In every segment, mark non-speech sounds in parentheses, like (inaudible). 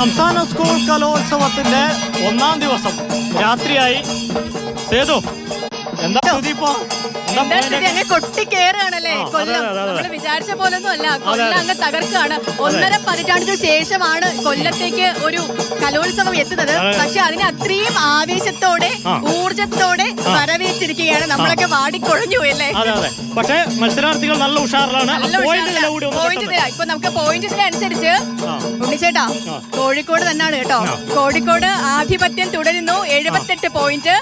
സംസ്ഥാന സ്കൂൾ കലോത്സവത്തിന്റെ ഒന്നാം ദിവസം രാത്രിയായി. സേതു എന്താ സ്ഥിതി ഇപ്പോ എന്താ സ്ഥിതി അങ്ങ് കൊട്ടി അതെ, കൊല്ലം. അതെ. വിചാരിച്ച പോലൊന്നും അല്ല. കൊല്ലം അങ്ങ് തകർക്കാണ് ഒന്നര പതിറ്റാണ്ടിന് ശേഷമാണ് കൊല്ലത്തേക്ക് ഒരു കലോത്സവം എത്തുന്നത്. പക്ഷെ അതിനെ അത്രയും ആവേശത്തോടെ. ഊർജത്തോടെ. വരവേറ്റിരിക്കുകയാണ്. നമ്മളൊക്കെ വാടിക്കൊഴഞ്ഞു അല്ലേ? പക്ഷേ മത്സരാർത്ഥികൾ നല്ല ഉഷാറിലാണ്. പോയിന്റ്. ഇപ്പൊ നമുക്ക് പോയിന്റിനെ അനുസരിച്ച്. ഉണ്ണിച്ചേട്ടാ കോഴിക്കോട് തന്നെയാണ് കേട്ടോ. കോഴിക്കോട് ആധിപത്യം തുടരുന്നു. എഴുപത്തെട്ട് പോയിന്റ്.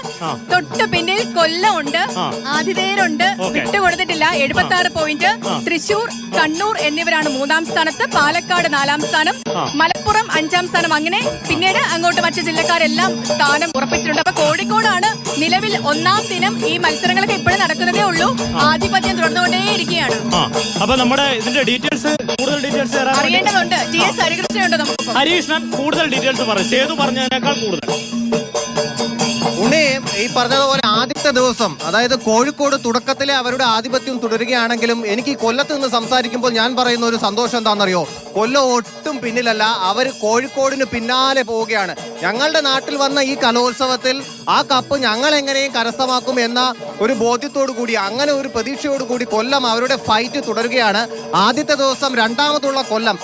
തൊട്ട് പിന്നിൽ കൊല്ലം ഉണ്ട്. ആതിഥേയരുണ്ട്. വിട്ടുകൊടുത്തിട്ടില്ല. എഴുപത്തി ആറ് പോയിന്റ് തൃശൂർ കണ്ണൂർ എന്നിവരാണ് മൂന്നാം സ്ഥാനത്ത്. പാലക്കാട് നാലാം സ്ഥാനം. മലപ്പുറം അഞ്ചാം സ്ഥാനം. അങ്ങനെ പിന്നീട് അങ്ങോട്ട് മറ്റു ജില്ലക്കാരെല്ലാം സ്ഥാനം ഉറപ്പിച്ചിട്ടുണ്ട്. അപ്പൊ കോഴിക്കോടാണ് നിലവിൽ ഒന്നാം ദിനം ഈ മത്സരങ്ങളൊക്കെ ഇപ്പോഴും നടക്കുന്നതേ ഉള്ളൂ. ആധിപത്യം തുടർന്നുകൊണ്ടേയിരിക്കുകയാണ്. ഇരിക്കുകയാണ് അപ്പൊ നമ്മുടെ ഇതിന്റെ ഡീറ്റെയിൽസ് കൂടുതൽ ഡീറ്റെയിൽസ് അറിയേണ്ടതുണ്ട്. ടി എസ് ഹരികൃഷ്ണനുണ്ട് നമുക്ക് ഹരീഷ്ണൻ കൂടുതൽ ഡീറ്റെയിൽസ് പറയും സേതു പറഞ്ഞതിനേക്കാൾ കൂടുതൽ. ഈ പറഞ്ഞതുപോലെ ആദ്യത്തെ ദിവസം അതായത് കോഴിക്കോട് തുടക്കത്തിലെ അവരുടെ ആധിപത്യം തുടരുകയാണെങ്കിലും എനിക്ക് കൊല്ലത്ത് നിന്ന് സംസാരിക്കുമ്പോൾ ഞാൻ പറയുന്ന ഒരു സന്തോഷം എന്താണെന്നറിയോ? കൊല്ലം ഒട്ടും പിന്നിലല്ല അവർ കോഴിക്കോടിന് പിന്നാലെ പോവുകയാണ്. ഞങ്ങളുടെ നാട്ടിൽ വന്ന ഈ കലോത്സവത്തിൽ ആ കപ്പ് ഞങ്ങൾ എങ്ങനെയും കരസ്ഥമാക്കും എന്ന ഒരു ബോധ്യത്തോടു കൂടി അങ്ങനെ ഒരു പ്രതീക്ഷയോടു കൂടി കൊല്ലം അവരുടെ ഫൈറ്റ് തുടരുകയാണ്. ആദ്യത്തെ ദിവസം രണ്ടാമതുള്ള കൊല്ലം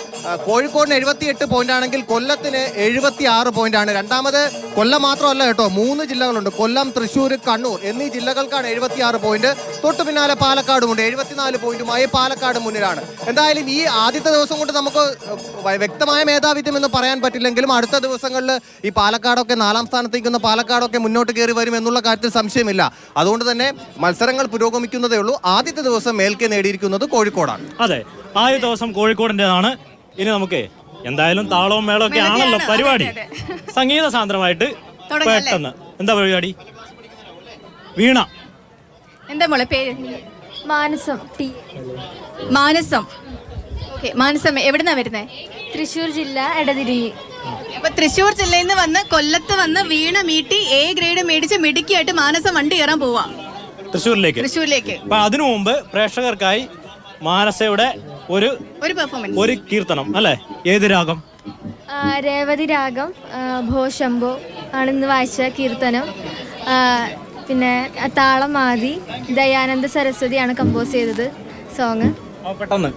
കോഴിക്കോടിന് എഴുപത്തിയെട്ട് പോയിന്റ് ആണെങ്കിൽ കൊല്ലത്തിന് എഴുപത്തി ആറ് പോയിന്റ് ആണ്. രണ്ടാമത് കൊല്ലം മാത്രമല്ല കേട്ടോ മൂന്ന് ജില്ലകളുണ്ട്. കൊല്ലം തൃശ്ശൂർ കണ്ണൂർ എന്നീ ജില്ലകൾക്കാണ് എഴുപത്തി ആറ് പോയിന്റ് തൊട്ടു പിന്നാലെ പാലക്കാടുമുണ്ട് എഴുപത്തിനാല് പോയിന്റുമായി പാലക്കാട് മുന്നിലാണ്. എന്തായാലും ഈ ആദ്യത്തെ ദിവസം കൊണ്ട് നമുക്ക് വ്യക്തമായ മേധാവിത്വം എന്ന് പറയാൻ പറ്റില്ലെങ്കിലും അടുത്ത ദിവസങ്ങളിൽ ഈ പാലക്കാടൊക്കെ നാലാം സ്ഥാനത്തേക്കുന്ന പാലക്കാടൊക്കെ മുന്നോട്ട് കയറി വരും എന്നുള്ള കാര്യത്തിൽ സംശയമില്ല. അതുകൊണ്ട് തന്നെ മത്സരങ്ങൾ പുരോഗമിക്കുന്നതേ ഉള്ളൂ. ആദ്യത്തെ ദിവസം മേൽക്കെ നേടിയിരിക്കുന്നത് കോഴിക്കോടാണ്. അതെ ആദ്യ ദിവസം കോഴിക്കോടിന്റെതാണ്. ഇനി നമുക്ക് എന്തായാലും താളവും മേളവും ഒക്കെ ആണല്ലോ പരിപാടി. സംഗീത സാന്ദ്രമായിട്ട് പെട്ടെന്ന്. എന്താ പരിപാടി? വീണ. എന്താ മോളെ പേര്? മാനസം ടി. മാനസം. ഓക്കെ മാനസം എവിടുന്നാ വരുന്നേ? തൃശ്ശൂർ ജില്ല എടതിരിഞ്ഞി. അപ്പൊ തൃശ്ശൂർ ജില്ലയിൽ നിന്ന് വന്ന് കൊല്ലത്ത് വന്ന് വീണ മീട്ടി എ ഗ്രേഡ് മേടിച്ച് മിടുക്കിയായിട്ട് മാനസം വണ്ടി കയറാൻ പോവാ. തൃശ്ശൂരിലേക്ക്. തൃശ്ശൂരിലേക്ക്. അപ്പൊ അതിനു മുമ്പ് പ്രേക്ഷകർക്കായി മാനസയുടെ ഒരു ഒരു പെർഫോമൻസ് ഒരു കീർത്തനം അല്ലെ? ഏത് രാഗം? ആ, രേവതി രാഗം ആ, ഭോ ശംഭോ ആണ് ഇന്ന് വായിച്ച കീർത്തനം. ആ, പിന്നെ താളം ആദി ദയാനന്ദ സരസ്വതിയാണ് കമ്പോസ് ചെയ്തത് സോങ് ആ, പെട്ടെന്ന്.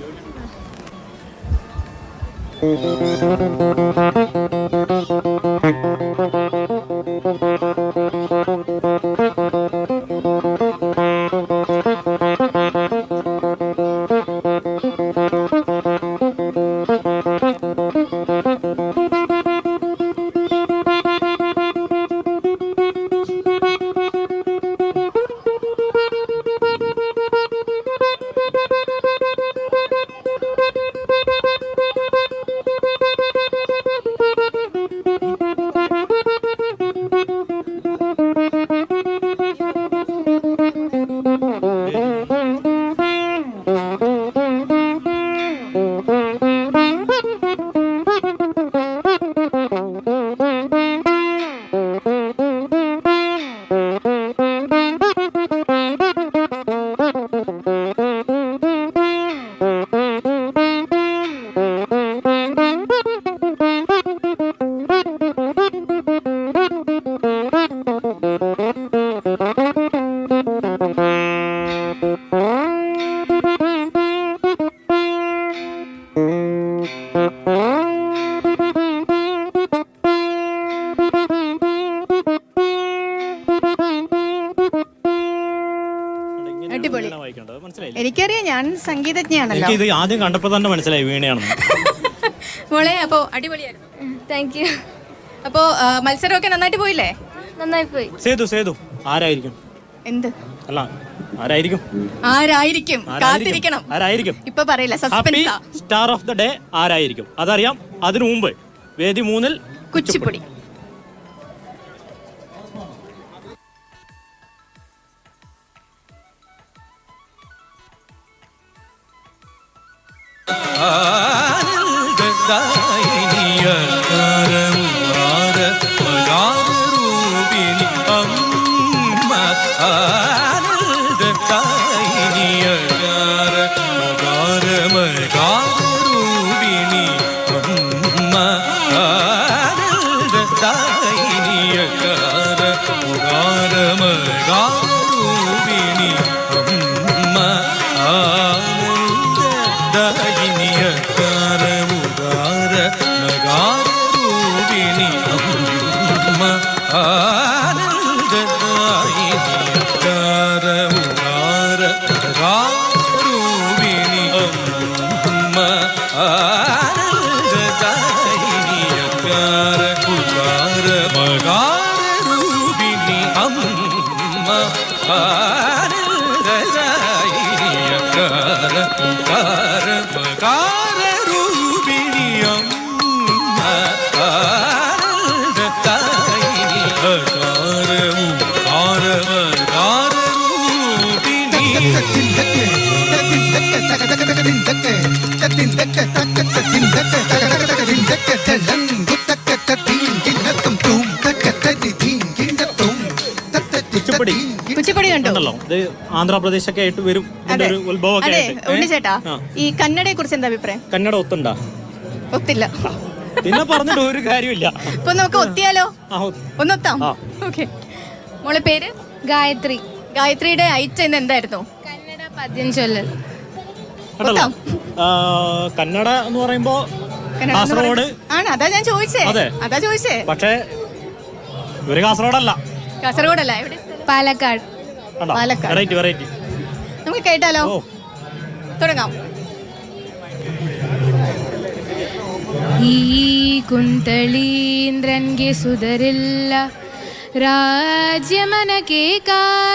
അടിപൊളി. എനിക്കറിയാം ഞാൻ സംഗീതജ്ഞയാണല്ലോ. ഇത് ആദ്യം കണ്ടപ്പോൾ തന്നെ മനസ്സിലായി വീണയാണെന്ന് (laughs) മോളെ അപ്പോ അടിപൊളിയായിരുന്നു. താങ്ക് യു അപ്പോ ആ, മത്സരമൊക്കെ നന്നായിട്ട് പോയില്ലേ? നന്നായി പോയി സേതു സേതു ആരായിരിക്കും? എന്ത്? അല്ല ആരായിരിക്കും? ആരായിരിക്കും? കാത്തിരിക്കണം. ആരായിരിക്കും? ഇപ്പൊ പറയില്ല സസ്പെൻസാ. സ്റ്റാർ ഓഫ് ദ ഡേ ആരായിരിക്കും? അതറിയാം അതിനു മുമ്പ് വേദി മൂന്നിൽ കുച്ചിപ്പുടി. 啊 தக்க தக்க தக்க தக்க தக்க தக்க தக்க தக்க தக்க தக்க தக்க தக்க ഉണ്ടല്ലോ ഇത് ആന്ധ്രാപ്രദേശൊക്കെ ആയിട്ട് വരും. ഇതിന്റെ അതെ. ഒരു ഉത്ഭവമൊക്കെ അതെ. ആയിട്ട്. ആ. ഈ കന്നഡയെ കുറിച്ച് എന്താ അഭിപ്രായം? കന്നഡ ഒത്തുണ്ടാ? ഒത്തില്ല. പിന്നെ പറഞ്ഞിട്ട് ഒരു കാര്യമില്ല ഇപ്പൊ നമുക്ക് ഒത്തിയാലോ? ആ, ഒന്നൊത്താം ആ. ഓക്കെ. മോളെ പേര്? ഗായത്രി. ഗായത്രിയുടെ അയച്ച ഇന്ന് എന്തായിരുന്നു? കന്നഡ പദ്യം ചൊല്ലൽ. കേട്ടല്ലോ? ആ, കന്നഡ എന്ന് പറയുമ്പോ കന്നഡ എന്ന് കാസർഗോഡ്. പറയുന്നത്- ആണ് അതാ ഞാൻ ചോദിച്ചേ. അതെ. അതാ ചോദിച്ചേ. പക്ഷേ ഇവർ കാസർഗോഡല്ല. കാസർഗോഡല്ല എവിടെ? പാലക്കാട്. പാലക്കാട്. വെറൈറ്റി വെറൈറ്റി നമുക്ക് കേട്ടാലോ ഓ തുടങ്ങാം ಈ ಕುಂತಳೀಂದ್ರನ್ಗೆ ಸುಧರಿಲ್ಲ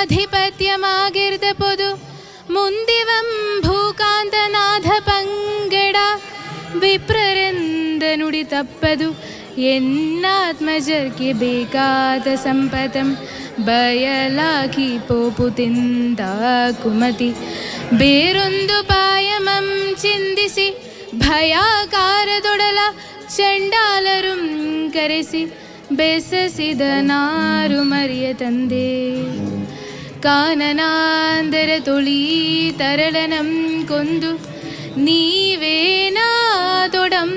ರಾಜ್ಯಮನಕೇಕಾಧಿಪತ್ಯಮಾಗಿರ್ದ ಪೊದು ಮುಂದಿವಂ ಭೂಕಾಂತನಾಥ ಪಂಗಡ ವಿಪ್ರರಿಂದ ನುಡಿ ತಪ್ಪದು ಎನ್ನಾತ್ಮಜರ್ಗೆ ಬೇಕಾದ ಸಂಪದಂ ಬಯಲಾಗಿ ಪೋಪುತಿಂದ ಕುಮತಿ ಬೇರೊಂದು ಪಾಯಮಂ ಚಿಂದಿಸಿ ಭಯಾಕಾರದೊಡಲ ಚಂಡಾಲರುಂ ಕರೆಸಿ ಬೆಸಸಿದ ನಾರು ಮರಿಯ ತಂದೆ ಕಾನನಾಂದರ ತೊಳಿ ತರಳನಂ ಕೊಂದು ನೀವೇನಾದೊಡಂ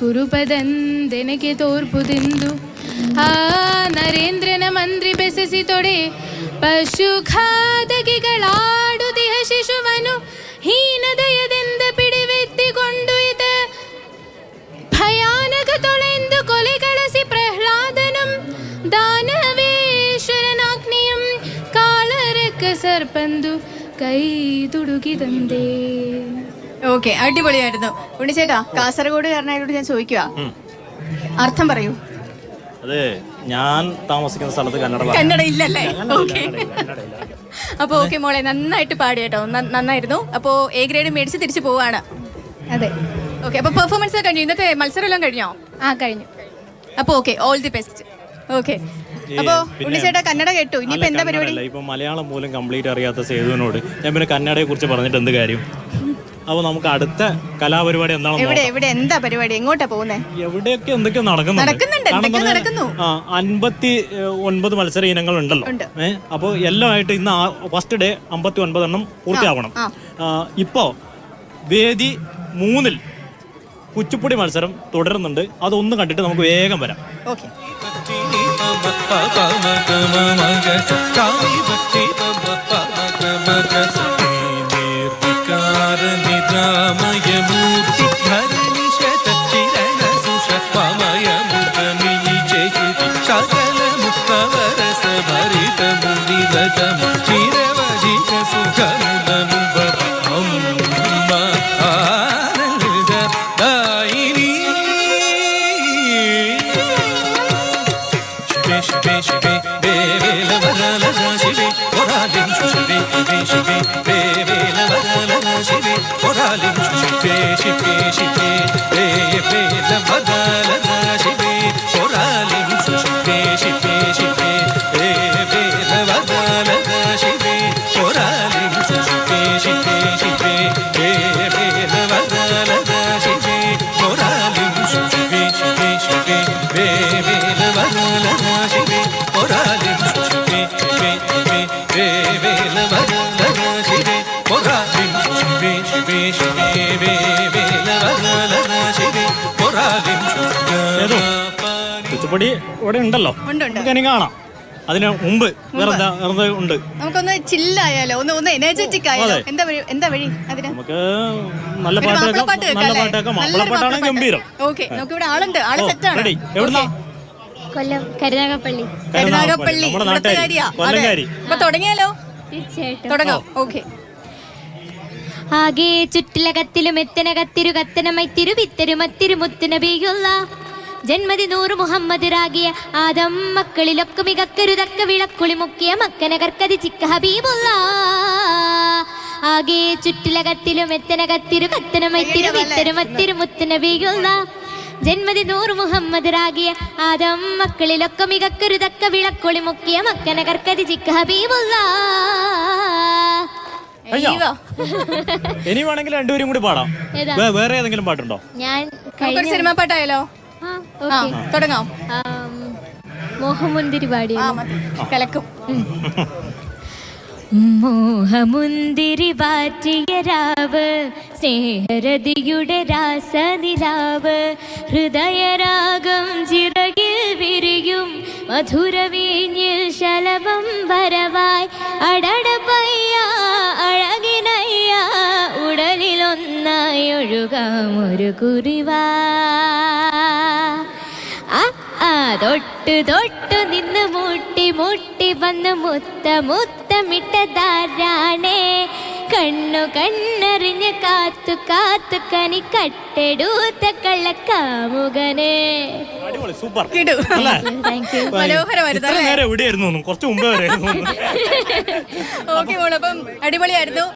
ಕುರುಪದಂದೆನಗೆ ತೋರ್ಪುದೆಂದು ಆ ನರೇಂದ್ರನ ಮಂತ್ರಿ ಬೆಸಸಿ ತೊಡೆ ಪಶು ಖಾದಗಿಗಳಾಡುತಿಹ ಶಿಶುವನು ಹೀನದಯದಿಂದ ಪಿಡಿವೆತ್ತಿಕೊಂಡು ಇದ ಭಯಾನಕ ತೊಳೆಂದು ಕೊಲೆಗಳಸಿ ಪ್ರಹ್ಲಾದನಂ ದಾನವೇಶ್ವರನಾಗ್ನಿಯಂ ಕಾಳರಕ್ಕ ಸರ್ಪಂದು ಕೈ തുടുകിതന്തേ ഓക്കെ അടിപൊളിയായിരുന്നു ഉണ്ണിച്ചേട്ടാ കാസർഗോഡുകാരനായതുകൊണ്ട് ഞാൻ ചോദിക്കുക അർത്ഥം പറയൂ അത് ഞാൻ താമസിക്കുന്ന സ്ഥലത്ത് കന്നഡ കന്നഡ ഇല്ലല്ലേ ഓക്കെ. അപ്പൊ ഓക്കെ മോളെ നന്നായിട്ട് പാടി കേട്ടോ. നന്നായിരുന്നു. അപ്പോ എ ഗ്രേഡ് മേടിച്ച് തിരിച്ചു പോവാണ്. അതെ. ഓക്കെ അപ്പൊ പെർഫോമൻസ് കഴിഞ്ഞു? ഇന്നത്തെ മത്സരം എല്ലാം കഴിഞ്ഞോ? ആ കഴിഞ്ഞു. അപ്പൊ okay all the best okay. അപ്പോ ഉണ്ണിച്ചേട്ടാ കന്നഡ കേട്ടു. ഇനിയിപ്പോ എന്താ പരിപാടി? ഇപ്പൊ മലയാളം പോലും കംപ്ലീറ്റ് അറിയാത്ത സേതുവിനോട്. ഞാൻ പിന്നെ കന്നഡയെ കുറിച്ച് പറഞ്ഞിട്ട് എന്ത് കാര്യം? അപ്പൊ നമുക്ക് അടുത്ത കലാപരിപാടി എന്താണ് എവിടെ എവിടെ എന്താ പരിപാടി? എങ്ങോട്ടാ പോകുന്നത് എവിടെയൊക്കെ എന്തൊക്കെയോ നടക്കുന്നുണ്ട്. നടക്കുന്നുണ്ട്, എന്തൊക്കെയോ പറഞ്ഞാൽ, നടക്കുന്നു. ആ അൻപത്തി ഏഹ്, ഒൻപത് മത്സര ഇനങ്ങൾ ഉണ്ടല്ലോ. ഉണ്ട്. ഏഹ് അപ്പോൾ എല്ലാമായിട്ട് ഇന്ന് ഫസ്റ്റ് ഡേ അമ്പത്തി ഒൻപത് എണ്ണം പൂർത്തിയാവണം. ആ. ആ, ഇപ്പോ വേദി മൂന്നിൽ കുച്ചിപ്പുടി മത്സരം തുടരുന്നുണ്ട്. അതൊന്ന് കണ്ടിട്ട് നമുക്ക് വേഗം വരാം. ഓക്കെ. పమయమూర్తి ధరణి శతకిరణ సుష పమయముఖమిని చేయుతి సకల ముక్తవరస భరిత మునిరతము చిరవధిక సుఖముదము అమ్మ ఆనంద దాయిని శివే శివే శివే దేవేల వదల శివే పురాదిం శివే శివే శివే దేవేల వదల పాలించు శివే శివే శివే వేయ వేల బదాలద శివే పొరాలించు శివే శివే శివే వేయ వేల బదాలద శివే పొరాలి കുച്ചിപ്പൊടി ഇവിടെ ഉണ്ടല്ലോ. ഉണ്ട്, ഉണ്ട്. നമുക്ക് കാണാം. അതിന് മുമ്പ് വേറെ വേറെ ഉണ്ട്? നമുക്കൊന്ന് ചില്ലായാലോ ഒന്ന് ഒന്ന് എനർജറ്റിക് ആയാലോ? എന്താ വഴി എന്താ വഴി അതിന്? നമുക്ക് നല്ല പാട്ട് നല്ല പാട്ടൊക്കെ പാട്ട്. മാപ്പിളപ്പാട്ടാണ് ഗംഭീരം. ഓക്കെ നമുക്ക് ഇവിടെ ആളുണ്ട്. ആൾ സെറ്റാണ് റെഡി എവിടുന്നാ? കൊല്ലം കരുനാഗപ്പള്ളി. കരുനാഗപ്പള്ളി കൊല്ലംകാരി അപ്പൊ തുടങ്ങിയാലോ? തീർച്ചയായിട്ടും. തുടങ്ങാം. ഓക്കെ. ആകെ ചുറ്റിലകത്തിലും എത്തനകത്തിരു കത്തനമൈത്തിരു വിത്തരു മത്തിരു മുത്തുന ബീയുള്ള ജന്മതി നൂറ് മുഹമ്മദ് രാഗിയ ആദം മക്കളിലൊക്കെ മികക്കരുതക്ക വിളക്കുളി മുക്കിയ മക്കന കർക്കതി ചിക്ക ഹബീബുള്ള. ആകെ ചുറ്റിലകത്തിലും എത്തനകത്തിരു കത്തനമൈത്തിരു വിത്തരു മത്തിരു മുത്തന ബീയുള്ള ജന്മതി നൂറ് മുഹമ്മദ് രാഗിയ ആദം മക്കളിലൊക്കെ മികക്കരുതക്ക വിളക്കുളി മുക്കിയ മക്കന കർക്കതി ചിക്ക ഹബീബുള്ള. ഇനി വേണമെങ്കിൽ രണ്ടുപേരും കൂടി പാടാം. വേറെ ഏതെങ്കിലും പാട്ടുണ്ടോ? ഞാൻ സിനിമ പാട്ടായാലോ? ആ. തുടങ്ങാം. മോഹമുന്തിരി പാടി കലക്കും. മോഹമുന്തിരി പാറ്റിയ രാവ് സ്നേഹരതിയുടെ രാസനിലാവ് ഹൃദയരാഗം ചിറകിൽ വിരിയും മധുരവീഞ്ഞിൽ ശലഭം വരവായി അടടപ്പയ്യ അഴകിനയ്യ ഉടലിലൊന്നായി ഒഴുകാം ഒരു കുറിവാ. തൊട്ട് തൊട്ട് നിന്ന് മുട്ടി മുട്ടി വന്ന് മുത്ത മുത്തമിട്ടതാരാണേ? കണ്ണു കണ്ണറിഞ്ഞ് കാത്തു കാത്തു കനി കട്ടെടുത്ത കള്ളക്കാമുകനെ. സൂപ്പർ. മനോഹരമായിരുന്നു കുറച്ച് മുമ്പേ ഓക്കെ (laughs) അപ്പം അടിപൊളിയായിരുന്നു.